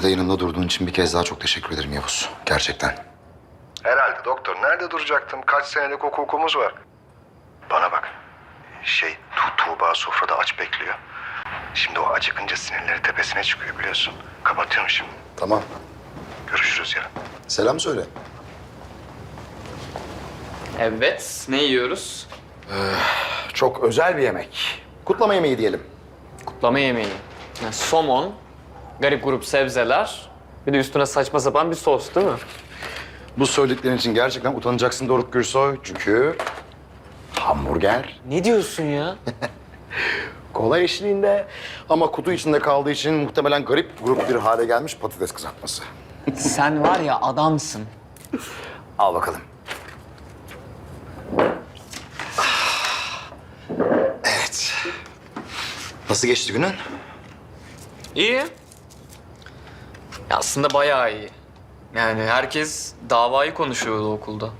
gece de yanımda durduğun için bir kez daha çok teşekkür ederim Yavuz. Gerçekten. Herhalde doktor. Nerede duracaktım? Kaç senelik hukukumuz var. Bana bak. Şey, Tu Tuğba sofrada aç bekliyor. Şimdi o acıkınca sinirleri tepesine çıkıyor biliyorsun. Kapatıyorum şimdi. Tamam. Görüşürüz yarın. Selam söyle. Evet, ne yiyoruz? Çok özel bir yemek. Kutlama yemeği diyelim. Kutlama yemeği. Yani somon, garip grup sebzeler, bir de üstüne saçma sapan bir sos değil mi? Bu söylediklerin için gerçekten utanacaksın Doruk Gürsoy. Çünkü hamburger Ne diyorsun ya? kola eşliğinde ama kutu içinde kaldığı için muhtemelen garip grup bir hale gelmiş patates kızartması. Sen var ya adamsın. Al bakalım. Ah. Evet. Nasıl geçti günün? İyi. Ya aslında bayağı iyi. Yani herkes davayı konuşuyordu okulda.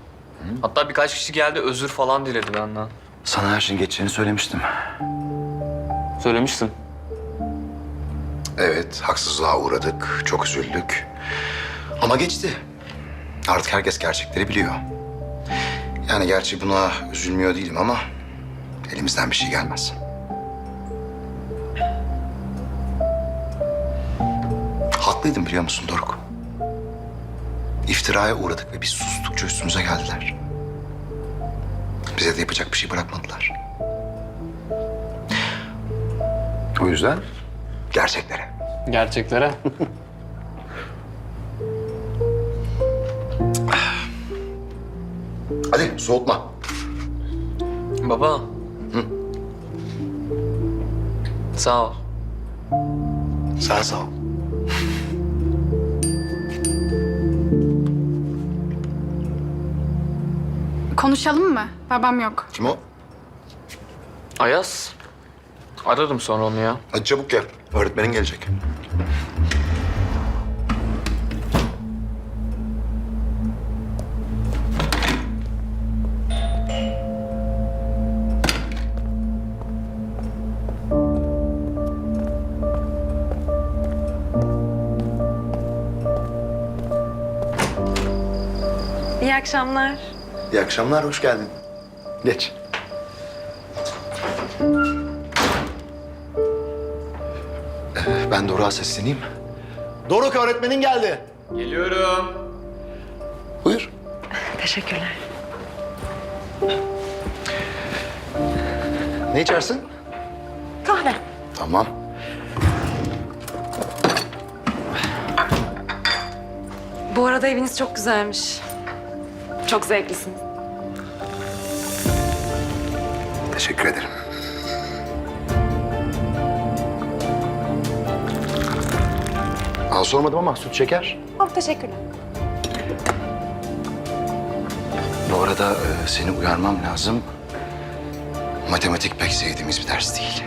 Hatta birkaç kişi geldi özür falan diledi benden. Sana her şeyin geçeceğini söylemiştim. Söylemiştin. Evet, haksızlığa uğradık, çok üzüldük. Ama geçti. Artık herkes gerçekleri biliyor. Yani gerçi buna üzülmüyor değilim ama elimizden bir şey gelmez. Haklıydım biliyor musun Doruk? İftiraya uğradık ve biz sustukça üstümüze geldiler. Bize de yapacak bir şey bırakmadılar. O yüzden gerçeklere. Gerçeklere. Hadi soğutma. Baba. Sağ ol. Sen sağ ol. Konuşalım mı? Babam yok. Kim o? Ayaz. Ararım sonra onu ya. Hadi çabuk gel. Öğretmenin gelecek. İyi akşamlar. İyi akşamlar, hoş geldin. Geç. Ee, Ben Doruk'a sesleneyim. Doruk öğretmenin geldi. Geliyorum. Buyur. Teşekkürler. Ne içersin? Kahve. Tamam. Bu arada eviniz çok güzelmiş. Çok zevklisiniz. Teşekkür ederim. Al sormadım ama süt şeker. Oh, teşekkürler. Bu arada e, seni uyarmam lazım. Matematik pek sevdiğimiz bir ders değil.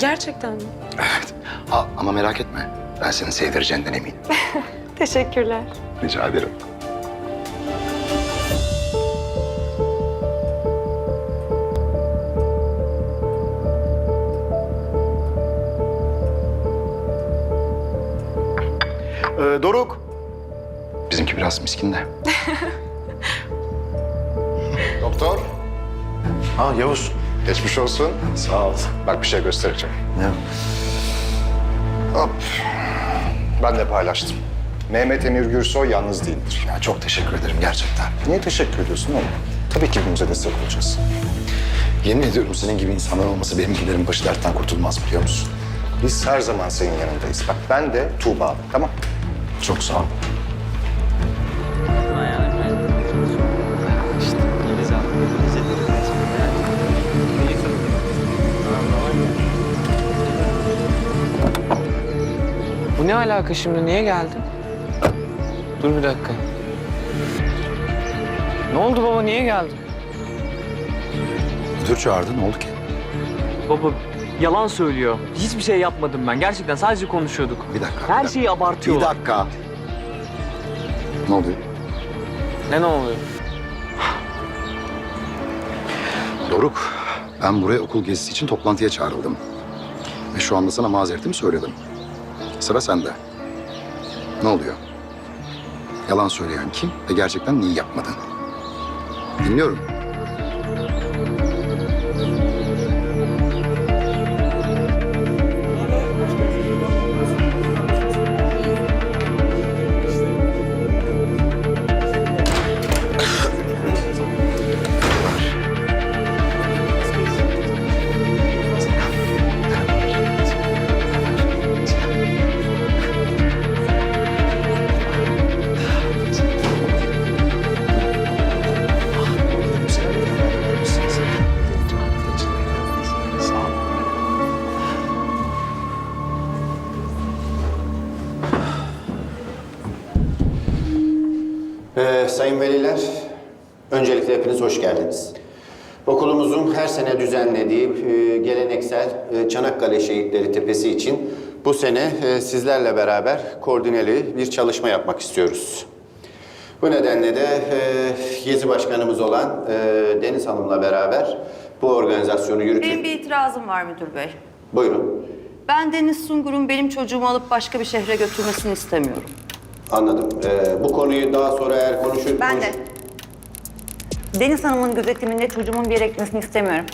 Gerçekten mi? Evet. Ha, ama merak etme. Ben seni sevdireceğinden eminim. Teşekkürler. Rica ederim. Ee, Doruk. Bizimki biraz miskin de. Doktor. Ha Yavuz. Geçmiş olsun. Sağ ol. Bak bir şey göstereceğim. Ne? Hop. Ben de paylaştım. Mehmet Emir Gürsoy yalnız değildir. Ya çok teşekkür ederim gerçekten. Niye teşekkür ediyorsun oğlum? Tabii ki birbirimize destek olacağız. Yemin ediyorum senin gibi insanlar olması benimkilerin başı dertten kurtulmaz biliyor musun? Biz her zaman senin yanındayız. Bak ben de Tuğba. Tamam. Çok sağ ol. Bu ne alaka şimdi? Niye geldin? Dur bir dakika. Ne oldu baba? Niye geldin? Müdür çağırdı ne oldu ki? Baba yalan söylüyor. Hiçbir şey yapmadım ben. Gerçekten sadece konuşuyorduk. Bir dakika. bir Her dakika. şeyi abartıyor. Bir dakika. Ne oluyor? Ne ne oluyor? Doruk, ben buraya okul gezisi için toplantıya çağrıldım. Ve şu anda sana mazeretimi söyledim. Sıra sende. Ne oluyor? Yalan söyleyen kim ve gerçekten neyi yapmadın? Dinliyorum. Düzenlediği e, geleneksel e, Çanakkale Şehitleri Tepesi için bu sene e, sizlerle beraber koordineli bir çalışma yapmak istiyoruz. Bu nedenle de Gezi Başkanımız olan Deniz Hanım'la beraber bu organizasyonu Benim yürütmek... bir itirazım var müdür bey. Buyurun, Ben Deniz Sungur'un benim çocuğumu alıp başka bir şehre götürmesini istemiyorum. anladım. Ee, bu konuyu daha sonra eğer konuşur... Ben konuş- de. Deniz Hanım'ın gözetiminde çocuğumun bir yere gitmesini istemiyorum.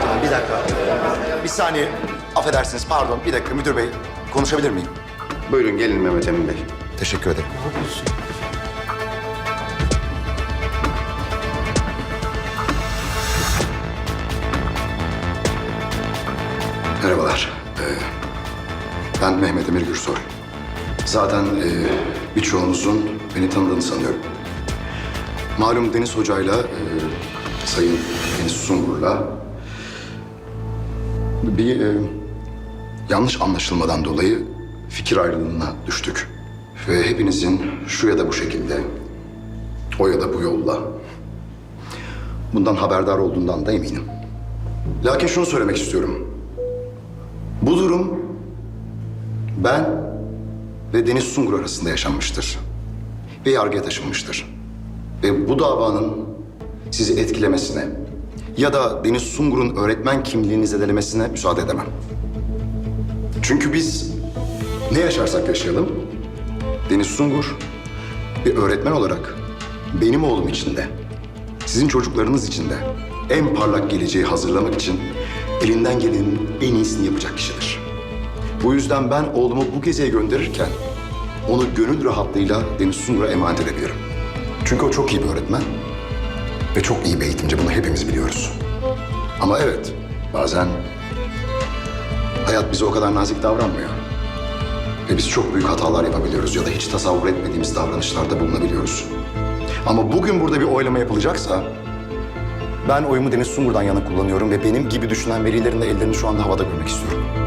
Tamam bir dakika. Bir saniye. Affedersiniz pardon. Bir dakika müdür bey. Konuşabilir miyim? Buyurun gelin Mehmet Emin Bey. Teşekkür ederim. Merhabalar. Ee, ben Mehmet Emir Gürsoy. Zaten e, birçoğunuzun beni tanıdığını sanıyorum. Malum Deniz Hoca'yla, e, Sayın Deniz Sungur'la bir e, yanlış anlaşılmadan dolayı fikir ayrılığına düştük. Ve hepinizin şu ya da bu şekilde, o ya da bu yolla bundan haberdar olduğundan da eminim. Lakin şunu söylemek istiyorum. Bu durum ben ve Deniz Sungur arasında yaşanmıştır. Ve yargıya taşınmıştır. Ve bu davanın sizi etkilemesine ya da Deniz Sungur'un öğretmen kimliğini zedelemesine müsaade edemem. Çünkü biz ne yaşarsak yaşayalım, Deniz Sungur bir öğretmen olarak benim oğlum için de, sizin çocuklarınız için de en parlak geleceği hazırlamak için elinden gelenin en iyisini yapacak kişidir. Bu yüzden ben oğlumu bu geziye gönderirken onu gönül rahatlığıyla Deniz Sungur'a emanet edebilirim. Çünkü o çok iyi bir öğretmen ve çok iyi bir eğitimci. Bunu hepimiz biliyoruz. Ama evet, bazen hayat bize o kadar nazik davranmıyor. Ve biz çok büyük hatalar yapabiliyoruz ya da hiç tasavvur etmediğimiz davranışlarda bulunabiliyoruz. Ama bugün burada bir oylama yapılacaksa ben oyumu Deniz Sungur'dan yana kullanıyorum ve benim gibi düşünen velilerin de ellerini şu anda havada görmek istiyorum.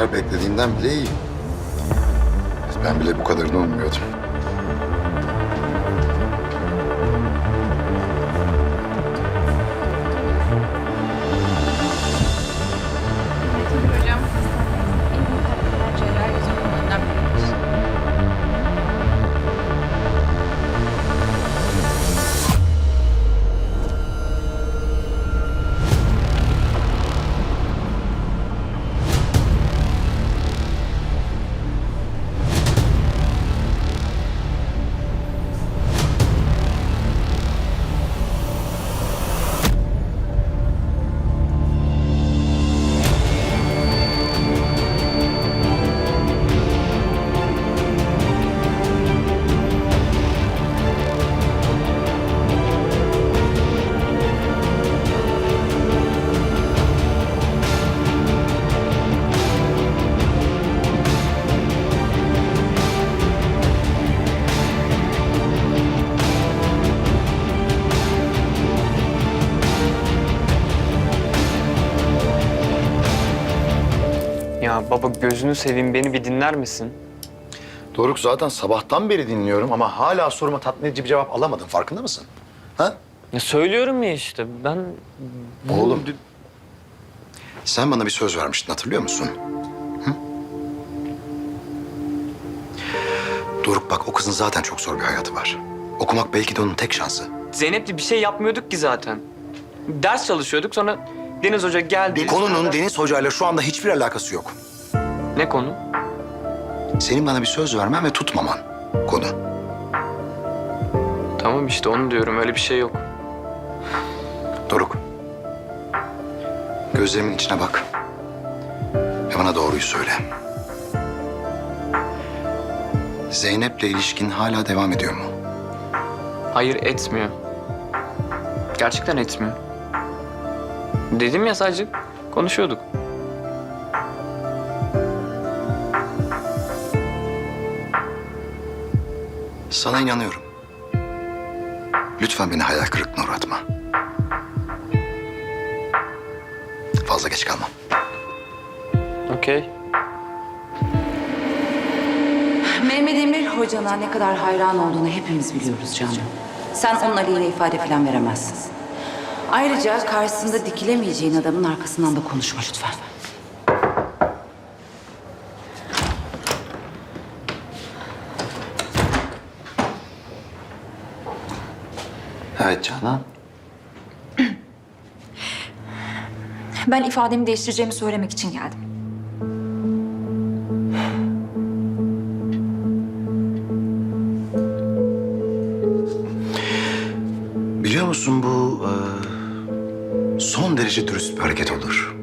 Sonuçlar beklediğimden bile iyi. Ben bile bu kadarını ummuyordum. Ya baba gözünü seveyim beni bir dinler misin? Doruk zaten sabahtan beri dinliyorum ama hala soruma tatmin edici bir cevap alamadım. Farkında mısın? Ha? Ya söylüyorum ya işte ben... Oğlum. Sen bana bir söz vermiştin hatırlıyor musun? Hı? Doruk bak o kızın zaten çok zor bir hayatı var. Okumak belki de onun tek şansı. Zeynep'le bir şey yapmıyorduk ki zaten. Ders çalışıyorduk sonra Deniz Hoca geldi. Konunun Deniz Hoca ile şu anda hiçbir alakası yok. Ne konu? Senin bana bir söz vermen ve tutmaman konu. Tamam işte onu diyorum öyle bir şey yok. Doruk. Gözlerimin içine bak. Ve bana doğruyu söyle. Zeynep'le ilişkin hala devam ediyor mu? Hayır etmiyor. Gerçekten etmiyor. Dedim ya sadece konuşuyorduk. Sana inanıyorum. Lütfen beni hayal kırıklığına uğratma. Fazla geç kalmam. Okey. Mehmet Emir hocana ne kadar hayran olduğunu hepimiz biliyoruz canım. Sen onun aleyhine ifade falan veremezsin. Ayrıca karşısında dikilemeyeceğin adamın arkasından da konuşma lütfen. Evet Canan. Ben ifademi değiştireceğimi söylemek için geldim. Son derece dürüst bir hareket olur.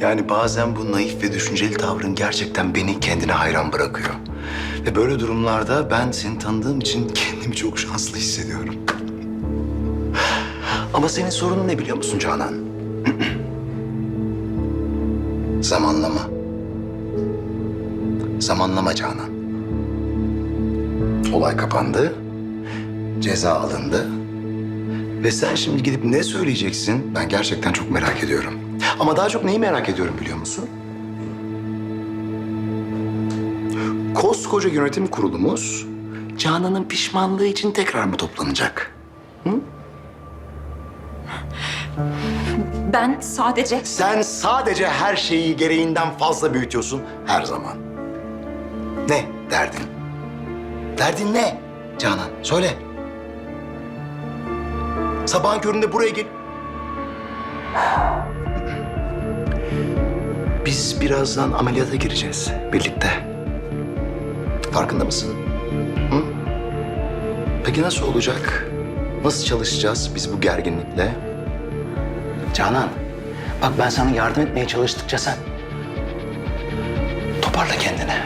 Yani bazen bu naif ve düşünceli tavrın gerçekten beni kendine hayran bırakıyor. Ve böyle durumlarda ben seni tanıdığım için kendimi çok şanslı hissediyorum. Ama senin sorunun ne biliyor musun Canan? Zamanlama. Zamanlama Canan. Olay kapandı. Ceza alındı. Ve sen şimdi gidip ne söyleyeceksin? Ben gerçekten çok merak ediyorum. Ama daha çok neyi merak ediyorum biliyor musun? Koskoca yönetim kurulumuz Canan'ın pişmanlığı için tekrar mı toplanacak? Ben sadece Sen sadece her şeyi gereğinden fazla büyütüyorsun her zaman. Ne derdin? Derdin ne Canan? Söyle. Sabahın köründe buraya gel... Biz birazdan ameliyata gireceğiz birlikte. Farkında mısın? Hı? Peki nasıl olacak? Nasıl çalışacağız biz bu gerginlikle? Canan, bak ben sana yardım etmeye çalıştıkça sen toparla kendini.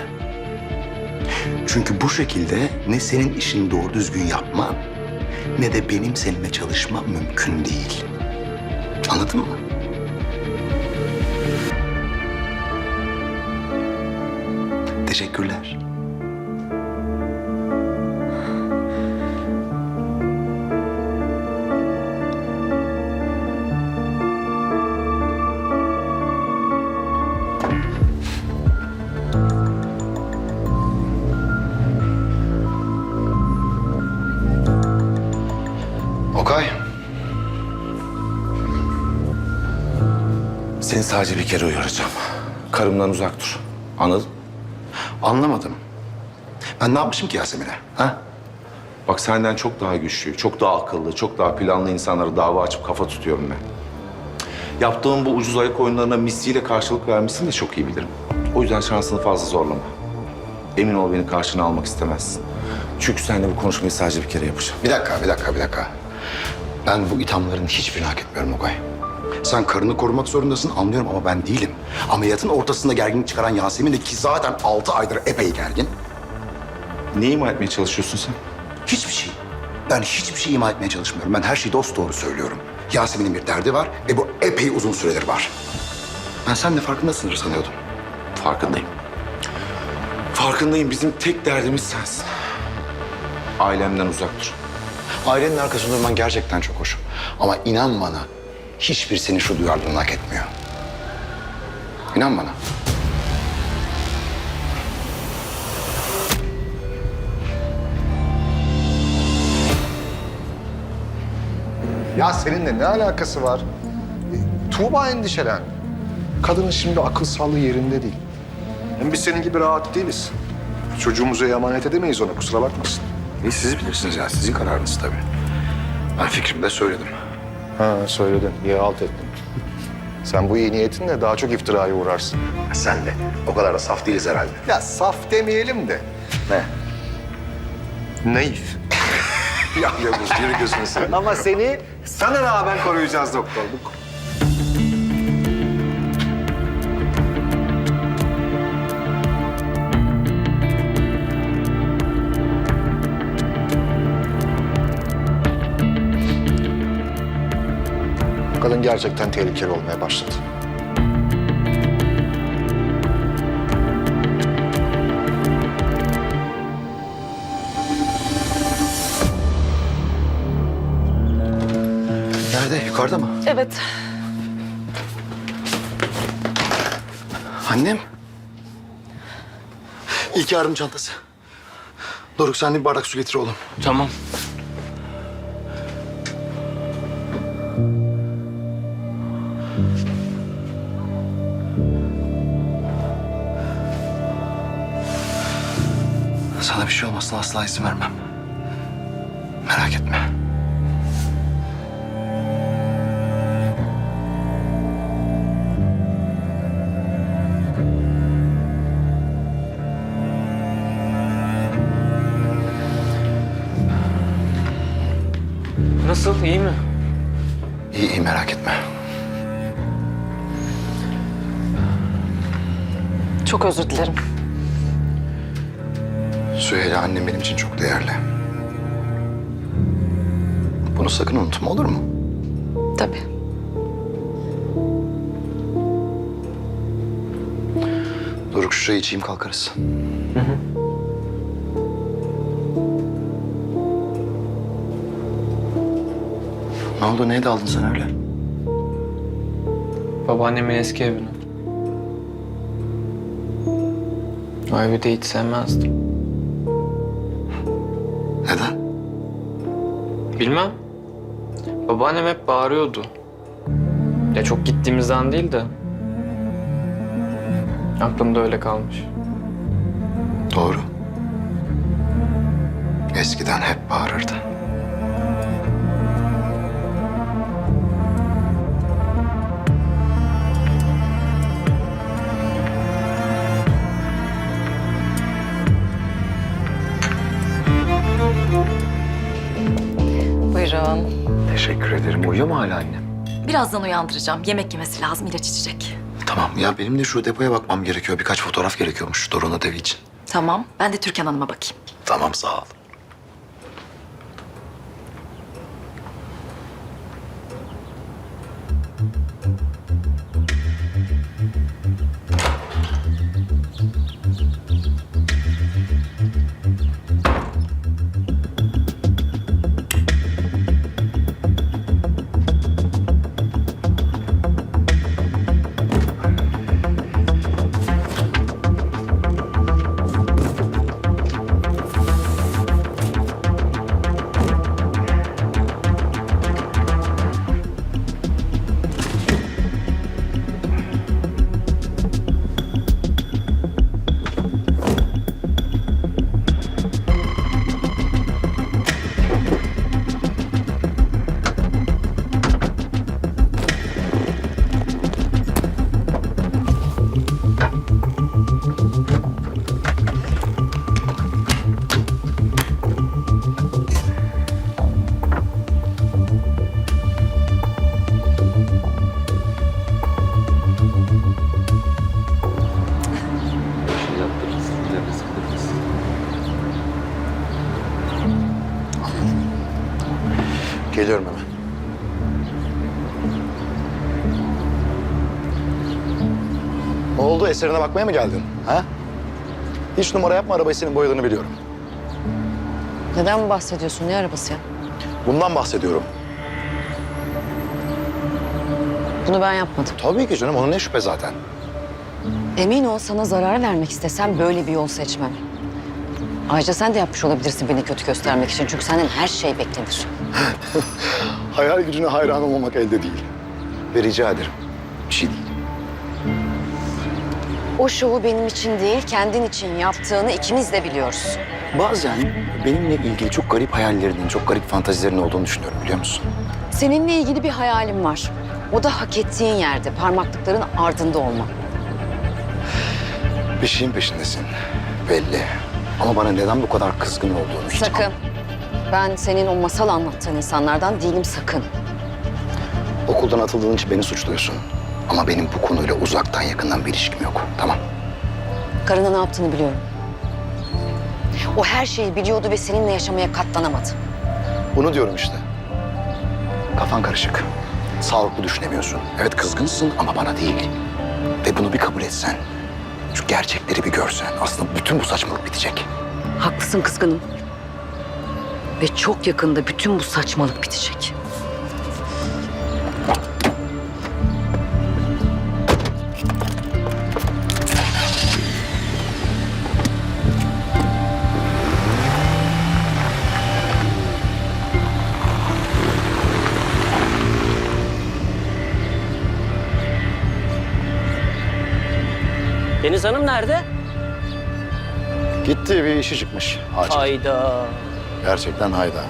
Çünkü bu şekilde ne senin işini doğru düzgün yapman ne de benim seninle çalışmam mümkün değil. Anladın mı? Teşekkürler. Okay. Seni sadece bir kere uyaracağım. Karımdan uzak dur. Anladın? Anlamadım. Ben ne yapmışım ki Yasemin'e? Ha? Bak senden çok daha güçlü, çok daha akıllı, çok daha planlı insanlara dava açıp kafa tutuyorum ben. Yaptığın bu ucuz ayak oyunlarına misliyle karşılık vermişsin de çok iyi bilirim. O yüzden şansını fazla zorlama. Emin ol beni karşına almak istemezsin. Çünkü seninle bu konuşmayı sadece bir kere yapacağım. Bir dakika, bir dakika, bir dakika. Ben bu ithamların hiçbirini hak etmiyorum Okay. Sen karını korumak zorundasın anlıyorum ama ben değilim. Ameliyatın ortasında gerginlik çıkaran Yasemin de ki zaten altı aydır epey gergin. Ne ima etmeye çalışıyorsun sen? Hiçbir şey. Ben hiçbir şey ima etmeye çalışmıyorum. Ben her şeyi dost doğru söylüyorum. Yasemin'in bir derdi var ve bu epey uzun süredir var. Ben sen de farkındasındır sanıyordum. Farkındayım. Farkındayım. Bizim tek derdimiz sensin. Ailemden uzak dur. Ailenin arkasında durman gerçekten çok hoş. Ama inan bana hiçbir senin şu duyarlılığını hak etmiyor. İnan bana. Ya seninle ne alakası var? E, Tuğba endişelen. Kadının şimdi akıl sağlığı yerinde değil. Hem biz senin gibi rahat değiliz. Çocuğumuzu emanet edemeyiz ona kusura bakmasın. İyi siz bilirsiniz ya. Sizin kararınız tabii. Ben fikrimi de söyledim. Ha söyledin. İyi halt ettin. Sen bu iyi niyetinle daha çok iftiraya uğrarsın. Sen de. O kadar da saf değiliz herhalde. Ya saf demeyelim de. Ne? Naif. Ya Yavuz yürü gözünü seveyim. Ama seni sana rağmen koruyacağız doktor. Gerçekten tehlikeli olmaya başladı. Nerede? Yukarıda mı? Evet. Annem. İlk yardım çantası. Doruk sen de bir bardak su getir oğlum. Tamam. Asla izin vermem. Merak etme. Nasıl? iyi mi? İyi iyi merak etme. Çok özür dilerim. Süheyla annem benim için çok değerli. Bunu sakın unutma olur mu? Tabii. Doruk şu çayı içeyim kalkarız. Ne oldu? Neye daldın sen öyle? Babaannemin eski evine. O evi de hiç sevmezdim. Bilmem. Babaannem hep bağırıyordu. Ya çok gittiğimizden değil de. Aklımda öyle kalmış. Doğru. Eskiden hep bağırırdı. Buyurun. Teşekkür ederim. Uyuyor mu hala annem? Birazdan uyandıracağım. Yemek yemesi lazım, ilaç içecek. Tamam. Ya benim de şu depoya bakmam gerekiyor. Birkaç fotoğraf gerekiyormuş Doruk'un ödevi için. Tamam. Ben de Türkan Hanım'a bakayım. Tamam sağ ol. Oldu? Eserine bakmaya mı geldin? Ha? Hiç numara yapma. Arabayı senin boyadığını biliyorum. Neden bahsediyorsun? Ne arabası ya? Bundan bahsediyorum. Bunu ben yapmadım. Tabii ki canım. Onun ne şüphe zaten. Emin ol sana zarar vermek istesem böyle bir yol seçmem. Ayrıca sen de yapmış olabilirsin beni kötü göstermek için. Çünkü senden her şey beklenir. Hayal gücüne hayran olmamak elde değil. Ve rica ederim. Bir şey değil. O şovu benim için değil, kendin için yaptığını ikimiz de biliyoruz. Bazen benimle ilgili çok garip hayallerinin, çok garip fantazilerin olduğunu düşünüyorum biliyor musun? Seninle ilgili bir hayalim var. O da hak ettiğin yerde, parmaklıkların ardında olmak. Bir şeyin peşindesin. Belli. Ama bana neden bu kadar kızgın olduğunu hiç Sakın. Ben senin o masal anlattığın insanlardan değilim sakın. Okuldan atıldığın için beni suçluyorsun. Ama benim bu konuyla uzaktan yakından bir ilişkim yok. Tamam. Karına ne yaptığını biliyorum. O her şeyi biliyordu ve seninle yaşamaya katlanamadı. Bunu diyorum işte. Kafan karışık. Sağlıklı düşünemiyorsun. Evet kızgınsın ama bana değil. Ve bunu bir kabul etsen. Şu gerçekleri bir görsen. Aslında bütün bu saçmalık bitecek. Haklısın kızgınım. Ve çok yakında bütün bu saçmalık bitecek. İşi çıkmış. Acil. Hayda. Gerçekten hayda.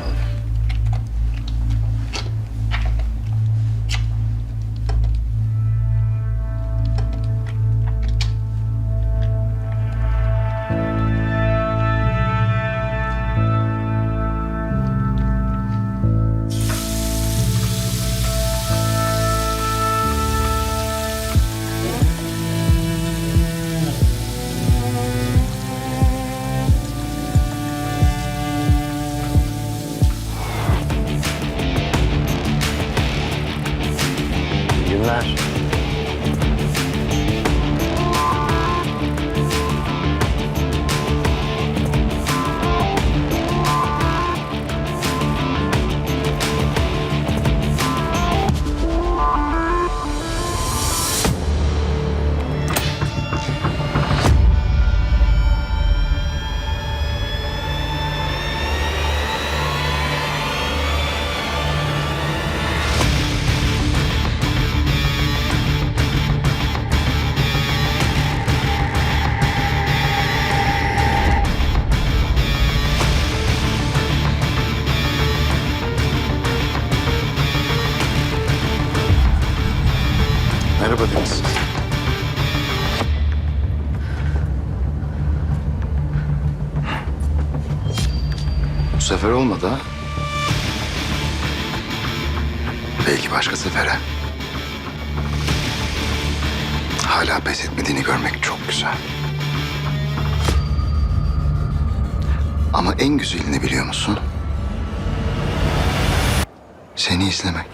Hala pes etmediğini görmek çok güzel. Ama en güzelini biliyor musun? Seni izlemek.